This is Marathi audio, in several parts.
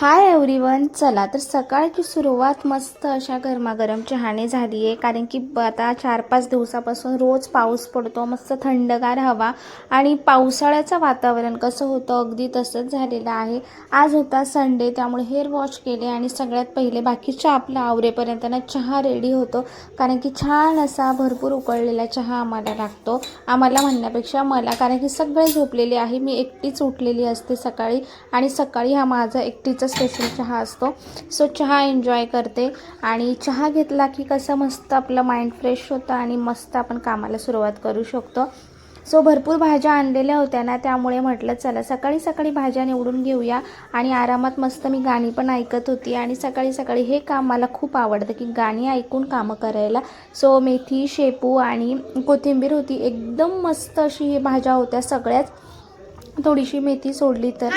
हाय एव्हरीवन चला तर सकाळची सुरुवात मस्त अशा गरमागरम चहाने झाली आहे कारण की ब- आता चार पाच दिवसापासून रोज पाऊस पडतो मस्त थंडगार हवा आणि पावसाळ्याचं वातावरण कसं होतं अगदी तसंच झालेलं आहे. आज होता संडे त्यामुळे हेअर वॉश केले आणि सगळ्यात पहिले बाकीच्या आपल्या आवरेपर्यंत ना चहा रेडी होतो. कारण की छान असा भरपूर उकळलेला चहा आम्हाला लागतो. आम्हाला म्हणण्यापेक्षा मला कारण की सगळे झोपलेले आहे. मी एकटीच उठलेली असते सकाळी आणि सकाळी हा माझा एकटीचा स्पेशल चहा असतो. सो चहा एन्जॉय करते. आणि चहा घेतला की कसं मस्त आपलं माइंड फ्रेश होतं आणि मस्त आपण कामाला सुरुवात करू शकतो. सो भरपूर भाज्या आणलेल्या होत्या ना त्यामुळे म्हटलं चला सकाळी सकाळी भाज्या निवडून घेऊया. आणि आरामात मस्त मी गाणी पण ऐकत होती. आणि सकाळी सकाळी हे काम मला खूप आवडतं की गाणी ऐकून कामं करायला. सो मेथी शेपू आणि कोथिंबीर होती. एकदम मस्त अशी ही भाज्या होत्या सगळ्याच. थोडीशी मेथी सोडली तर.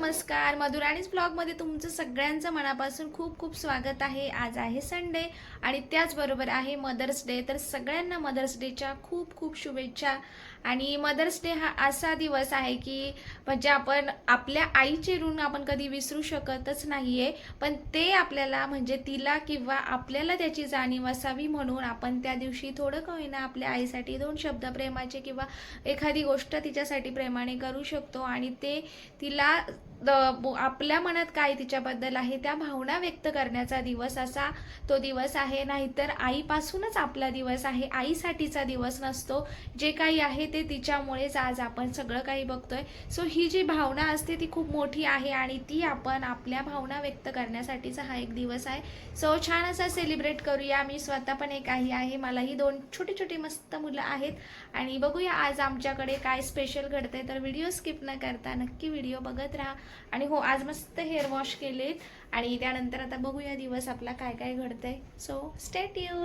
नमस्कार. मधुराणीज ब्लॉगमध्ये तुमचं सगळ्यांचं मनापासून खूप खूप स्वागत आहे. आज आहे संडे आणि त्याचबरोबर आहे मदर्स डे तर सगळ्यांना मदर्स डेच्या खूप खूप शुभेच्छा. आणि मदर्स डे हा असा दिवस आहे की म्हणजे आपण आपल्या आईचे ऋण आपण कधी विसरू शकतच नाही आहे पण ते आपल्याला म्हणजे तिला किंवा आपल्याला त्याची जाणीव असावी म्हणून आपण त्या दिवशी थोडं का होईना आपल्या आईसाठी दोन शब्द प्रेमाचे किंवा एखादी गोष्ट तिच्यासाठी प्रेमाने करू शकतो. आणि ते तिला आपल्या मनात काय तिच्याबद्दल आहे त्या भावना व्यक्त करण्याचा दिवस असा तो दिवस आहे. नाहीतर आईपासूनच आपला दिवस आहे. आईसाठीचा दिवस नसतो. जे काही आहे ते तिच्यामुळेच आज आपण सगळं काही बघतोय. सो ही जी भावना असते ती खूप मोठी आहे आणि ती आपण आपल्या भावना व्यक्त करण्यासाठीचा हा एक दिवस आहे. सो छान असा सेलिब्रेट करूया. मी स्वतः पण एक आई आहे. मलाही दोन छोटी छोटी मस्त मुलं आहेत. आणि बघूया आज आमच्याकडे काय स्पेशल घडतंय. तर व्हिडिओ स्किप न करता नक्की व्हिडिओ बघत राहा. आणि हो आज मस्त हेअर वॉश केलेत. आणि त्यानंतर आता बघूया दिवस आपला काय काय घडतंय. सो स्टेट यू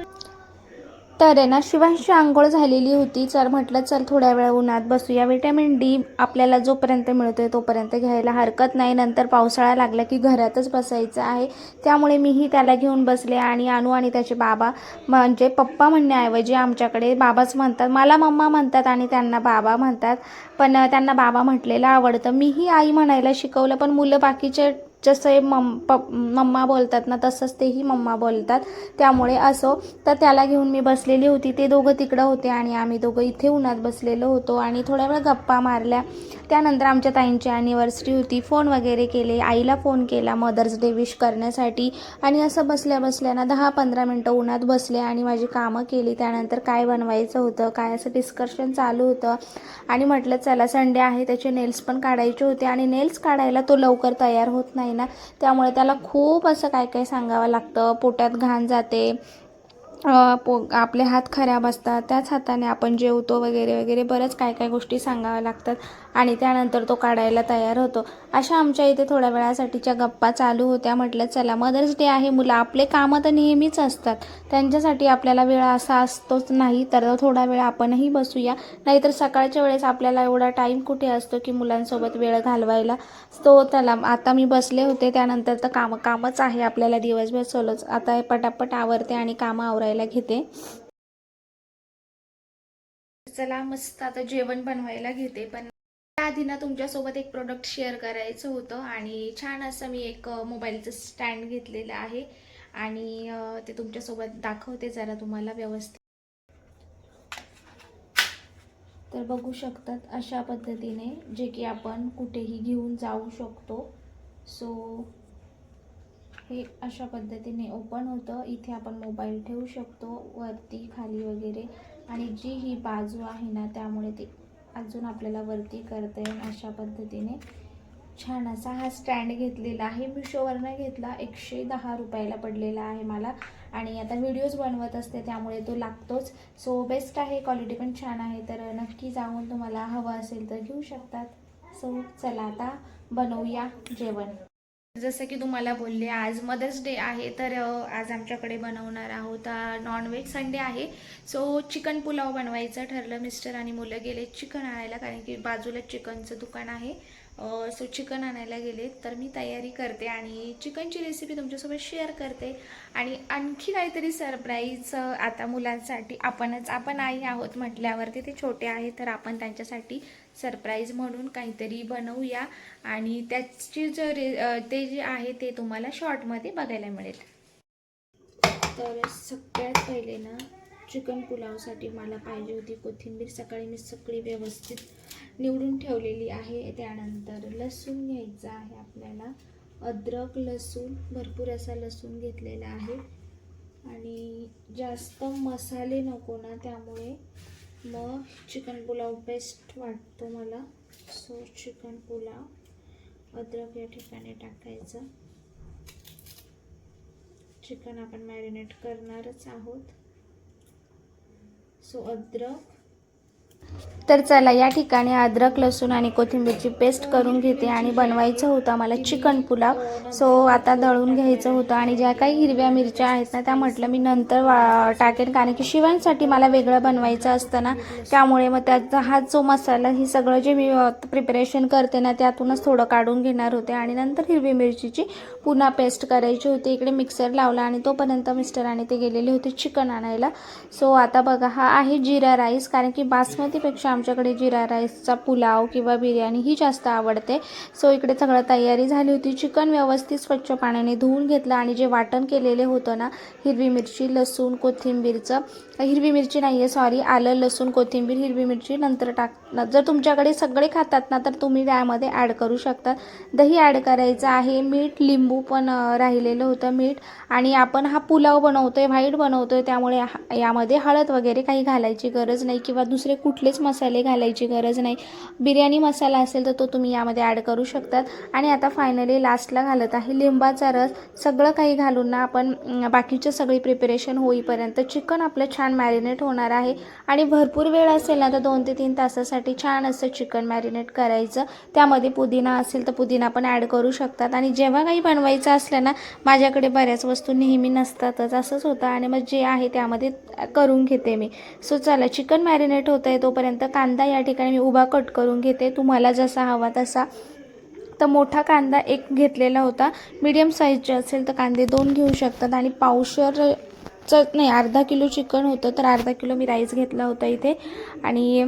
तर आहे ना शिवांशी आंघोळ झालेली होती. चल म्हटलं चल थोड्या वेळा उन्हात बसूया. विटॅमिन डी आपल्याला जोपर्यंत मिळतोय तोपर्यंत घ्यायला हरकत नाही. नंतर पावसाळा लागला की घरातच बसायचं आहे. त्यामुळे मीही त्याला घेऊन बसले आणि आणू आणि त्याचे बाबा म्हणजे पप्पा म्हणण्याऐवजी आमच्याकडे बाबाच म्हणतात. मला मम्मा म्हणतात आणि त्यांना बाबा म्हणतात. पण त्यांना बाबा म्हटलेलं आवडतं. मीही आई म्हणायला शिकवलं पण मुलं बाकीचे जसं हे मम पप मम्मा बोलतात ना तसंच तेही मम्मा बोलतात. त्यामुळे असो तर त्याला घेऊन मी बसलेली होती. ते दोघं तिकडं होते आणि आम्ही दोघं इथे उन्हात बसलेलो होतो आणि थोड्या वेळ गप्पा मारल्या. त्यानंतर आमच्या ताईंची ॲनिव्हर्सरी होती. फोन वगैरे केले. आईला फोन केला मदर्स डे विश करण्यासाठी. आणि असं बसल्या बसल्या ना दहा पंधरा मिनटं उन्हात बसले आणि माझी कामं केली. त्यानंतर काय बनवायचं होतं? काय असं डिस्कशन चालू होतं? आणि म्हटलं चला संडे आहे त्याचे नेल्स पण काढायचे होते. आणि नेल्स काढायला तो लवकर तयार होत नाही ना. त्यामुळे त्याला खूप असं काय काय सांगावं लागतं. पोटात घाण जाते. पो आपले हात खराब असतात. त्याच हाताने आपण जेवतो वगैरे वगैरे बरंच काय काय गोष्टी सांगाव्या लागतात. आणि त्यानंतर तो काढायला तयार होतो. अशा आमच्या इथे थोड्या वेळासाठीच्या गप्पा चालू होत्या. म्हटलं चला मदर्स डे आहे. मुलं आपले कामं तर नेहमीच असतात. त्यांच्यासाठी आपल्याला वेळ असा असतोच नाही तर थोडा वेळ आपणही बसूया. नाहीतर सकाळच्या वेळेस आपल्याला एवढा टाईम कुठे असतो की मुलांसोबत वेळ घालवायला? तो त्याला आता मी बसले होते. त्यानंतर तर कामं कामच आहे आपल्याला दिवसभर सोलोच. आता हे पटापट आवरते आणि कामं आवरायला घेते. चला मस्त. आता जेवण बनवायला घेते पण त्याआधी ना तुमच्यासोबत एक प्रोडक्ट शेअर करायचं होतं आणि छान असं मी एक मोबाईलचं स्टँड घेतलेलं आहे आणि ते तुमच्यासोबत दाखवते जरा तुम्हाला व्यवस्थित. तर बघू शकतात अशा पद्धतीने जे की आपण कुठेही घेऊन जाऊ शकतो. सो हे अशा पद्धतीने ओपन होतं. इथे आपण मोबाईल ठेवू शकतो वरती खाली वगैरे. आणि जी ही बाजू आहे ना त्यामुळे ते अजून आपल्याला वरती करता येईल अशा पद्धतीने. छान असा हा स्टँड घेतलेला आहे. मिशोवरनं घेतला. एकशे दहा रुपयाला पडलेला आहे मला. आणि आता व्हिडिओज बनवत असते त्यामुळे तो लागतोच. सो बेस्ट आहे. क्वालिटी पण छान आहे. तर नक्की जाऊन तुम्हाला हवं असेल तर घेऊ शकतात. सो चला आता बनवूया जेवण. जसं की तुम्हाला बोलले आज मदर्स डे आहे तर आज आमच्याकडे बनवणार आहोत नॉनव्हेज संडे आहे. सो चिकन पुलाव बनवायचं ठरलं मिस्टर आणि मुलं गेले चिकन आणायला कारण की बाजूला चिकनचं दुकान आहे. सो चिकन आणायला गेले तर मी तयारी करते आणि चिकनची रेसिपी तुमच्यासोबत शेअर करते. आणि आणखी काहीतरी सरप्राईज आता मुलांसाठी आपणच आपण आई आहोत म्हटल्यावरती ते छोटे आहेत तर आपण त्यांच्यासाठी सरप्राईज म्हणून काहीतरी बनवूया. आणि त्याची जो रे ते जे आहे ते तुम्हाला शॉर्टमध्ये बघायला मिळेल. तर सगळ्यात पहिले ना चिकन पुलावसाठी मला पाहिजे होती कोथिंबीर. सकाळी मी सगळी व्यवस्थित निवडून ठेवलेली आहे. त्यानंतर लसूण घ्यायचा आहे आपल्याला. अद्रक लसूण भरपूर असा लसूण घेतलेला आहे. आणि जास्त मसाले नको ना त्यामुळे मग चिकन पुलाव बेस्ट वाटतो मला. सो चिकन पुलाव अद्रक या ठिकाणी टाकायचं. चिकन आपण मॅरिनेट करणारच आहोत. सो अद्रक तर चला या ठिकाणी अद्रक लसूण आणि कोथिंबीरची पेस्ट करून घेते आणि बनवायचं होतं मला चिकन पुलाव. सो आता दळून घ्यायचं होतं आणि ज्या काही हिरव्या मिरच्या आहेत ना त्या म्हटलं मी नंतर वा टाकेन. कारण की शिवांसाठी मला वेगळं बनवायचं असतं ना त्यामुळे मग त्याचा हा जो मसाला ही सगळं जे मी प्रिपरेशन करते ना त्यातूनच थोडं काढून घेणार होते. आणि नंतर हिरवी मिरचीची पुन्हा पेस्ट करायची होती. इकडे मिक्सर लावला आणि तोपर्यंत मिस्टरांनी ते गेलेले होते चिकन आणायला. सो आता बघा हा आहे जिरा राईस कारण की बासमती बासमतीपेक्षा आमच्याकडे जिरा राईसचा पुलाव किंवा बिर्याणी ही जास्त आवडते. सो इकडे सगळं तयारी झाली होती. चिकन व्यवस्थित स्वच्छ पाण्याने धुवून घेतलं आणि जे वाटण केलेले होतं ना हिरवी मिरची लसूण कोथिंबीरचं. हिरवी मिरची नाही आहे सॉरी आलं लसूण कोथिंबीर हिरवी मिरची नंतर टाक जर तुमच्याकडे सगळे खातात ना तर तुम्ही त्यामध्ये ॲड करू शकता. दही ॲड करायचं आहे मीठ लिंबू पण राहिलेलं होतं मीठ. आणि आपण हा पुलाव बनवतो आहे व्हाईट आहे त्यामुळे यामध्ये हळद वगैरे काही घालायची गरज नाही किंवा दुसरे कुठलेच मसाले घालायची गरज नाही. बिर्याणी मसाला असेल तर तो तुम्ही यामध्ये ॲड करू शकतात. आणि आता फायनली लास्टला घालत आहे लिंबाचा रस. सगळं काही घालून ना आपण बाकीची सगळी प्रिपरेशन होईपर्यंत चिकन आपलं छान मॅरिनेट होणार आहे. आणि भरपूर वेळ असेल ना तर दोन ते तीन तासासाठी छान असं चिकन मॅरिनेट करायचं. त्यामध्ये पुदिना असेल तर पुदिना पण ॲड करू शकतात. आणि जेव्हा काही बनवायचं असलं ना माझ्याकडे बऱ्याच वस्तू नेहमी नसतातच. असंच होतं. आणि मग जे आहे त्यामध्ये करून घेते मी. सो चला चिकन मॅरिनेट होतं आहे तोपर्यंत कांदा या ठिकाणी मी उभा कट करून घेते. तुम्हाला जसा हवा तसा. तर मोठा कांदा एक घेतलेला होता. मीडियम साईजचे असेल तर कांदे दोन घेऊ शकतात. आणि पावशरचं नाही अर्धा किलो चिकन होतं तर अर्धा किलो मी राईस घेतला होता इथे. आणि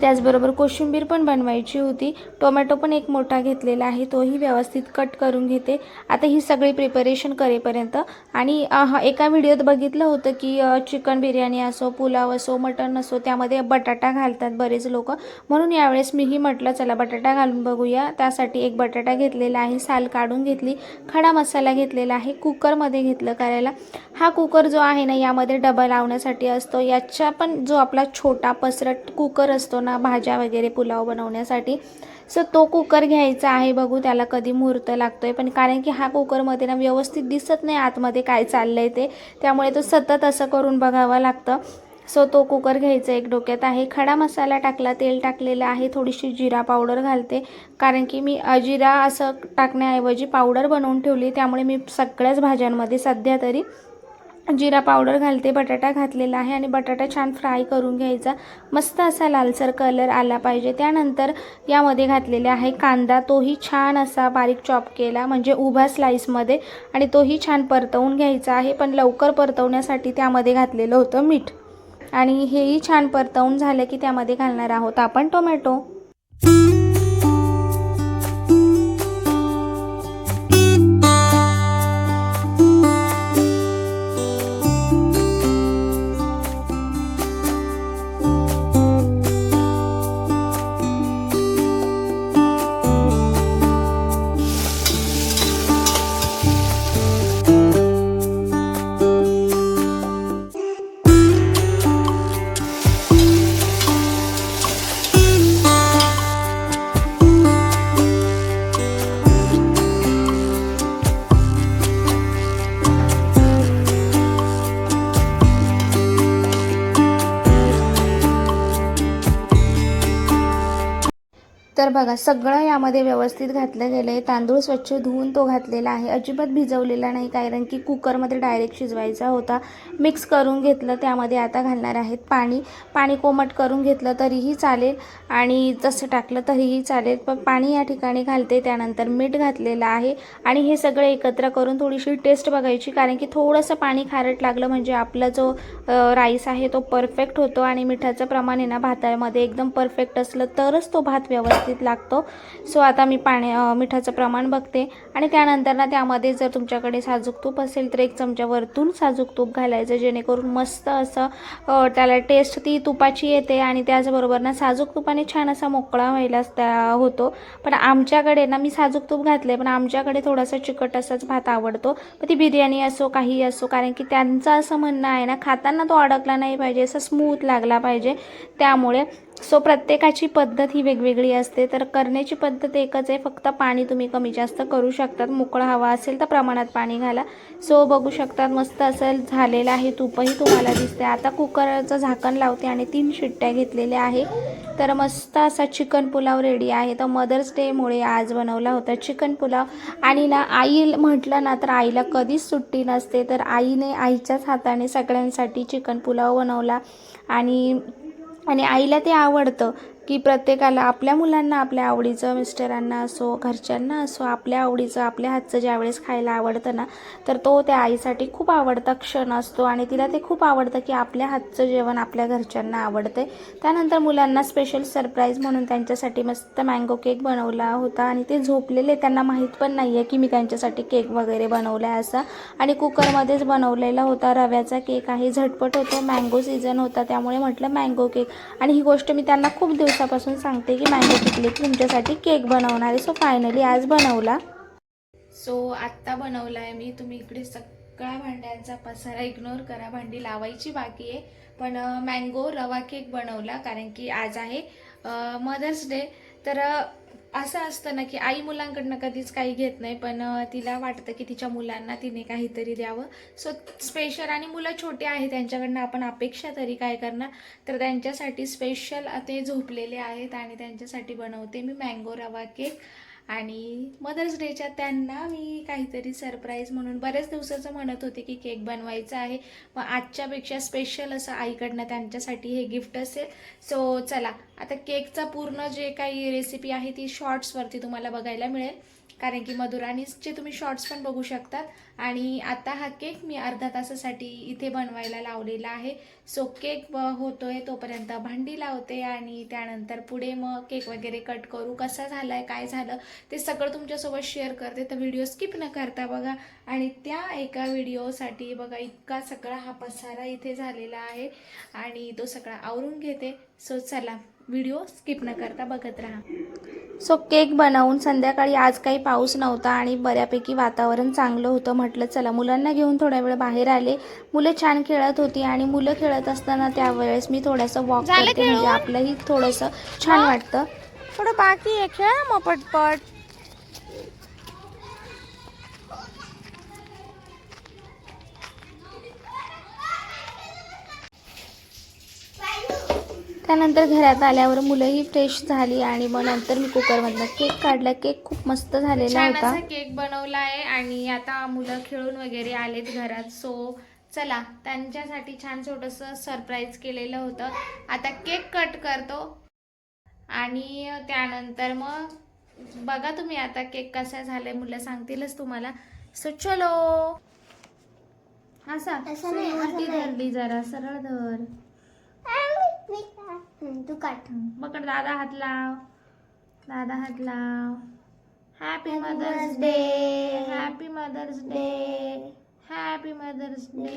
त्याचबरोबर कोशिंबीर पण बनवायची होती. टोमॅटो पण एक मोठा घेतलेला आहे. तोही व्यवस्थित कट करून घेते. आता ही सगळी प्रिपरेशन करेपर्यंत. आणि एका व्हिडिओत बघितलं होतं की चिकन बिर्याणी असो पुलाव असो मटण असो त्यामध्ये बटाटा घालतात बरेच लोक. म्हणून यावेळेस मीही म्हटलं चला बटाटा घालून बघूया. त्यासाठी एक बटाटा घेतलेला आहे. साल काढून घेतली. खडा मसाला घेतलेला आहे. कुकरमध्ये घेतलं करायला. हा कुकर जो आहे ना यामध्ये डबा लावण्यासाठी असतो. याच्या पण जो आपला छोटा पसरट कुकर असतो ना भाज्या वगैरे पुलाव बनवण्यासाठी सो तो कुकर घ्यायचा आहे बघू त्याला कधी मुहूर्त लागतो आहे पण कारण की हा कुकरमध्ये ना व्यवस्थित दिसत नाही आतमध्ये काय चाललं आहे ते. त्यामुळे तो सतत असं करून बघावं लागतं. सो तो कुकर घ्यायचा एक डोक्यात आहे. खडा मसाला टाकला तेल टाकलेलं आहे. थोडीशी जिरा पावडर घालते. कारण की मी जिरा असं टाकण्याऐवजी पावडर बनवून ठेवली. त्यामुळे मी सगळ्याच भाज्यांमध्ये सध्या तरी जिरा पावडर घालते बटाटा घातलेला आहे आणि बटाटा छान फ्राय करून घ्यायचा. मस्त असा लालसर कलर आला पाहिजे. त्यानंतर यामध्ये घातलेले आहे कांदा. तोही छान असा बारीक चॉप केला म्हणजे उभा स्लाईसमध्ये आणि तोही छान परतवून घ्यायचा आहे. पण लवकर परतवण्यासाठी त्यामध्ये घातलेलं होतं मीठ. आणि हेही छान परतवून झालं की त्यामध्ये घालणार आहोत आपण टोमॅटो. बघा सगळं यामध्ये व्यवस्थित घातलं गेलं आहे तांदूळ स्वच्छ धुवून तो घातलेला आहे. अजिबात भिजवलेला नाही कारण की कुकरमध्ये डायरेक्ट शिजवायचा होता. मिक्स करून घेतलं त्यामध्ये आता घालणार आहेत पाणी. पाणी कोमट करून घेतलं तरीही चालेल आणि तसं टाकलं तरीही चालेल. पण पाणी या ठिकाणी घालते त्यानंतर मीठ घातलेलं आहे. आणि हे सगळं एकत्र करून थोडीशी टेस्ट बघायची कारण की थोडंसं पाणी खारट लागलं म्हणजे आपला जो राईस आहे तो परफेक्ट होतो. आणि मिठाचं प्रमाण आहे ना भातामध्ये एकदम परफेक्ट असलं तरच तो भात व्यवस्थित लागतो. सो आता मी पाणी मिठाचं प्रमाण बघते. आणि त्यानंतर ना त्यामध्ये जर तुमच्याकडे साजूक तूप असेल तर एक चमचा वरतून साजूक तूप घालायचं जेणेकरून मस्त असं त्याला टेस्ट ती तुपाची येते. आणि त्याचबरोबर ना साजूक तुपाने छान असा मोकळा व्हायला त्या होतो. पण आमच्याकडे ना मी साजूक तूप घातले पण आमच्याकडे थोडासा चिकट असाच भात आवडतो. पण ती बिर्याणी असो काही असो कारण की त्यांचं असं म्हणणं आहे ना खाताना तो अडकला नाही पाहिजे असं स्मूथ लागला पाहिजे. त्यामुळे सो प्रत्येकाची पद्धत ही वेगवेगळी असते. तर करण्याची पद्धत एकच आहे. फक्त पाणी तुम्ही कमी जास्त करू शकतात. मोकळा हवा असेल तर प्रमाणात पाणी घाला. सो बघू शकतात मस्त असं झालेलं आहे तूपही तुम्हाला दिसते आता कुकरचं झाकण लावते आणि तीन शिट्ट्या घेतलेल्या आहे. तर मस्त असा चिकन पुलाव रेडी आहे. तर मदर्स डेमुळे आज बनवला होता चिकन पुलाव. आणि ना आई म्हटलं ना तर आईला कधीच सुट्टी नसते. तर आईने आईच्याच हाताने सगळ्यांसाठी चिकन पुलाव बनवला. आणि आणि आईला ते आवडतं. की प्रत्येकाला आपल्या मुलांना आपल्या आवडीचं मिस्टरांना असो घरच्यांना असो आपल्या आवडीचं आपल्या हातचं ज्यावेळेस खायला आवडतं ना तर तो त्या आईसाठी खूप आवडता क्षण असतो आणि तिला ते खूप आवडतं की आपल्या हातचं जेवण आपल्या घरच्यांना आवडते. त्यानंतर मुलांना स्पेशल सरप्राईज म्हणून त्यांच्यासाठी मस्त मँगो केक बनवला होता आणि ते झोपलेले. त्यांना माहीत पण नाही आहे की मी त्यांच्यासाठी केक वगैरे बनवला आहे असा. आणि कुकरमध्येच बनवलेला होता. रव्याचा केक आहे. झटपट होतो. मँगो सीझन होता. त्यामुळे म्हटलं मँगो केक आणि ही गोष्ट मी त्यांना खूप दिवसापासून सांगते की मँगो पिकले की तुमच्यासाठी केक बनवणार आहे. सो फायनली आज बनवला. सो आत्ता बनवला आहे मी. तुम्ही इकडे सगळ्या भांड्यांचा पसारा इग्नोर करा. भांडी लावायची बाकी आहे. पण मँगो रवा केक बनवला कारण की आज आहे मदर्स डे तर असं असतं ना की आई मुलांकडनं कधीच काही घेत नाही पण तिला वाटतं की तिच्या मुलांना तिने काहीतरी द्यावं. सो स्पेशल आणि मुलं छोटे आहे त्यांच्याकडनं आपण अपेक्षा तरी काय करणार? तर त्यांच्यासाठी स्पेशल ते झोपलेले आहेत आणि त्यांच्यासाठी बनवते मी मँगो रवा केक आणि मदर्स डेच्या त्यांना मी काहीतरी सरप्राईज म्हणून बऱ्याच दिवसाचं म्हणत होते की केक बनवायचा आहे. मग आजच्यापेक्षा स्पेशल असं आईकडनं त्यांच्यासाठी हे गिफ्ट असेल. सो चला. आता केकचा पूर्ण जे काही रेसिपी आहे ती शॉर्ट्सवरती तुम्हाला बघायला मिळेल. कारण की मधुराणीचे तुम्ही शॉर्ट्स पण बघू शकतात. आणि आता हा केक मी अर्धा तासासाठी इथे बनवायला लावलेला आहे. सो केक होतो आहे तोपर्यंत भांडी लावते आणि त्यानंतर पुढे मग केक वगैरे कट करू. कसा झाला आहे काय झालं ते सगळं तुमच्यासोबत शेअर करते. तर व्हिडिओ स्किप न करता बघा. आणि त्या एका व्हिडिओसाठी बघा इतका सगळा हा पसारा इथे झालेला आहे. आणि तो सगळा आवरून घेते. सो चला. व्हिडिओ स्किप न करता बघत राहा. सो केक बनवून संध्याकाळी आज काही पाऊस नव्हता आणि बऱ्यापैकी वातावरण चांगलं होतं. म्हटलं चला मुलांना घेऊन थोड्या वेळ बाहेर आले. मुलं छान खेळत होती आणि मुलं खेळत असताना त्यावेळेस मी थोडंसं वॉक करते. म्हणजे आपलंही थोडंसं छान वाटतं. थोडं बाकी आहे खेळा मग पटपट. त्यानंतर घरात आल्यावर मुलंही फ्रेश झाली आणि मग नंतर मी कुकरमधनं केक काढला. केक खूप मस्त झालेला छान होता. असा केक बनवला आहे आणि आता मुलं खेळून वगैरे आलेत घरात. सो चला त्यांच्यासाठी छान छोटस सरप्राईज केलेलं होतं. आता केक कट करतो. आणि त्यानंतर मग बघा तुम्ही आता केक कसा झालाय. मुलं सांगतीलच तुम्हाला. सो चलो. असा. असं नाही, असं उलटी नाही. धरली जरा. सरळ धर. तू काट पकड दादा हात लाव. दादा हात लाव. Happy Mother's Day. Happy Mother's Day happy Mother's Day